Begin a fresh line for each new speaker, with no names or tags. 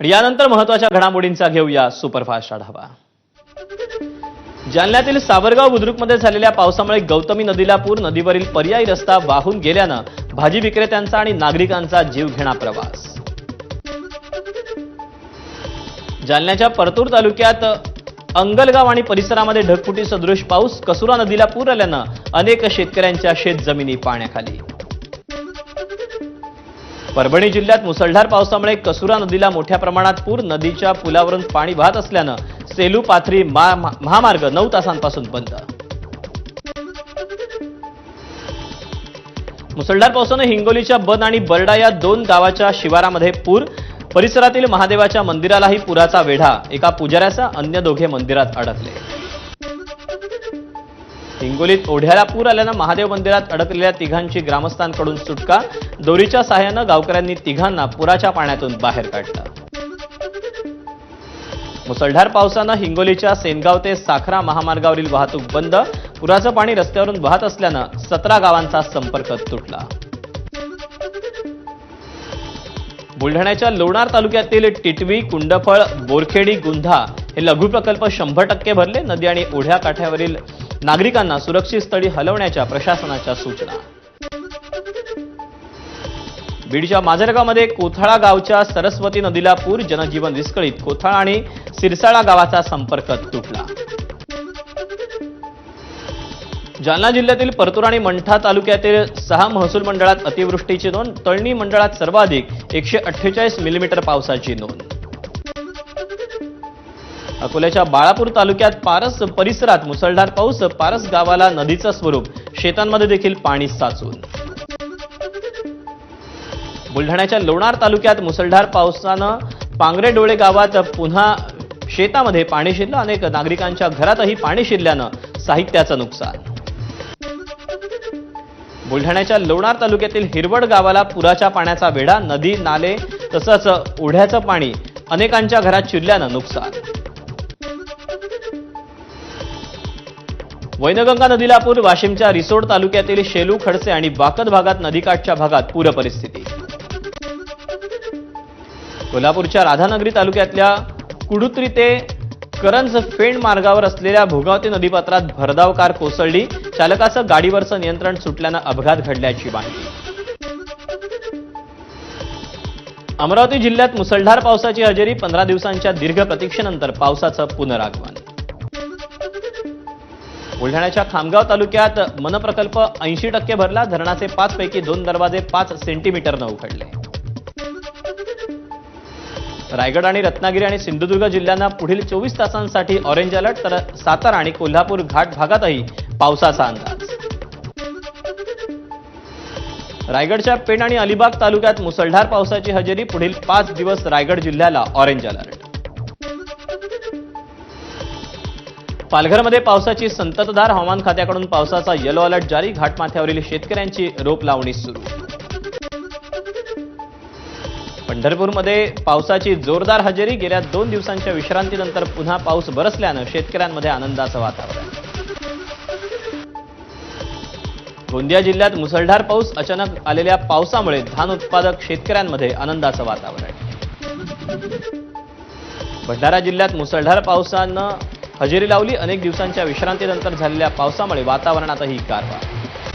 आणि यानंतर महत्त्वाच्या घडामोडींचा घेऊया सुपरफास्ट आढावा. जालन्यातील सावरगाव बुद्रुकमध्ये झालेल्या पावसामुळे गौतमी नदीला पूर नदीवरील पर्यायी रस्ता वाहून गेल्यानं भाजी विक्रेत्यांचा आणि नागरिकांचा जीवघेणा प्रवास. जालन्याच्या परतूर तालुक्यात अंगलगाव आणि परिसरामध्ये ढगफुटी सदृश पाऊस कसुरा नदीला पूर आल्यानं अनेक शेतकऱ्यांच्या शेतजमिनी पाण्याखाली. परभणी जिल्ह्यात मुसळधार पावसामुळे कसुरा नदीला मोठ्या प्रमाणात पूर. नदीच्या पुलावरून पाणी वाहत असल्यानं सेलू पाथरी मा- महामार्ग नऊ तासांपासून बंद. मुसळधार पावसानं हिंगोलीच्या बन आणि बरडा या दोन गावाच्या शिवारामध्ये पूर. परिसरातील महादेवाच्या मंदिरालाही पुराचा वेढा. एका पुजाऱ्याचा अन्य दोघे मंदिरात अडकले. हिंगोलीत ओढ्याला पूर आल्यानं महादेव मंदिरात अडकलेल्या तिघांची ग्रामस्थांकडून सुटका. दोरीच्या सहाय्यानं गावकऱ्यांनी तिघांना पुराच्या पाण्यातून बाहेर काढलं. मुसळधार पावसानं हिंगोलीच्या सेनगाव ते साखरा महामार्गावरील वाहतूक बंद. पुराचं पाणी रस्त्यावरून वाहत असल्यानं सतरा गावांचा संपर्क तुटला. बुलढाण्याच्या लोणार तालुक्यातील टिटवी कुंडफळ बोरखेडी गुंधा हे लघु प्रकल्प शंभर टक्के भरले. नदी आणि ओढ्या काठ्यावरील नागरिकांना सुरक्षित स्थळी हलवण्याच्या प्रशासनाच्या सूचना. बीडच्या माजरगावमध्ये कोथाळा गावच्या सरस्वती नदीला पूर जनजीवन विस्कळीत. कोथाळा आणि सिरसाळा गावाचा संपर्क तुटला. जालना जिल्ह्यातील परतूर आणि मंठा तालुक्यातील सहा महसूल मंडळात अतिवृष्टीची नोंद तळणी मंडळात सर्वाधिक एकशे अठ्ठेचाळीस मिलीमीटर पावसाची नोंद. अकोल्याच्या बाळापूर तालुक्यात पारस परिसरात मुसळधार पाऊस पारस गावाला नदीचं स्वरूप शेतांमध्ये देखील पाणी साचून. बुलढाण्याच्या लोणार तालुक्यात मुसळधार पावसानं पांगरे डोळे गावात पुन्हा शेतामध्ये पाणी शिरलं. अनेक नागरिकांच्या घरातही पाणी शिरल्यानं साहित्याचं नुकसान. बुलढाण्याच्या लोणार तालुक्यातील हिरवड गावाला पुराच्या पाण्याचा वेढा नदी नाले तसंच ओढ्याचं पाणी अनेकांच्या घरात शिरल्यानं नुकसान. वैनगंगा नदीला पूर वाशिमच्या रिसोड तालुक्यातील शेलू खडसे आणि वाकद भागात नदीकाठच्या भागात पूर परिस्थिती. कोल्हापूरच्या राधानगरी तालुक्यातल्या कुडुत्री ते करंज फेंड मार्गावर असलेल्या भोगावती नदीपात्रात भरधाव कार कोसळली. चालकाचं गाडीवरचं नियंत्रण सुटल्यानं अपघात घडल्याची माहिती. अमरावती जिल्ह्यात मुसळधार पावसाची हजेरी पंधरा दिवसांच्या दीर्घ प्रतीक्षेनंतर पावसाचं पुनरागमन. बुलढाण्याच्या खामगाव तालुक्यात मनप्रकल्प ऐंशी टक्के भरला. धरणाचे पाच पैकी दोन दरवाजे पाच सेंटीमीटरनं उघडले रायगड आणि रत्नागिरी आणि सिंधुदुर्ग जिल्ह्यांना पुढील चोवीस तासांसाठी ऑरेंज अलर्ट तर सातारा आणि कोल्हापूर घाट भागातही पावसाचा अंदाज. रायगडच्या पेण आणि अलिबाग तालुक्यात मुसळधार पावसाची हजेरी. पुढील पाच दिवस रायगड जिल्ह्याला ऑरेंज अलर्ट पालघरमध्ये पावसाची संततधार हवामान खात्याकडून पावसाचा येलो अलर्ट जारी. घाटमाथ्यावरील शेतकऱ्यांची रोप लावणी सुरू. पंढरपूरमध्ये पावसाची जोरदार हजेरी. गेल्या दोन दिवसांच्या विश्रांतीनंतर पुन्हा पाऊस बरसल्यानं शेतकऱ्यांमध्ये आनंदाचं वातावरण. गोंदिया जिल्ह्यात मुसळधार पाऊस. अचानक आलेल्या पावसामुळे धान उत्पादक शेतकऱ्यांमध्ये आनंदाचं वातावरण. भंडारा जिल्ह्यात मुसळधार पावसानं हजेरी लावली. अनेक दिवसांच्या विश्रांतीनंतर झालेल्या पावसामुळे वातावरणातही गारवा.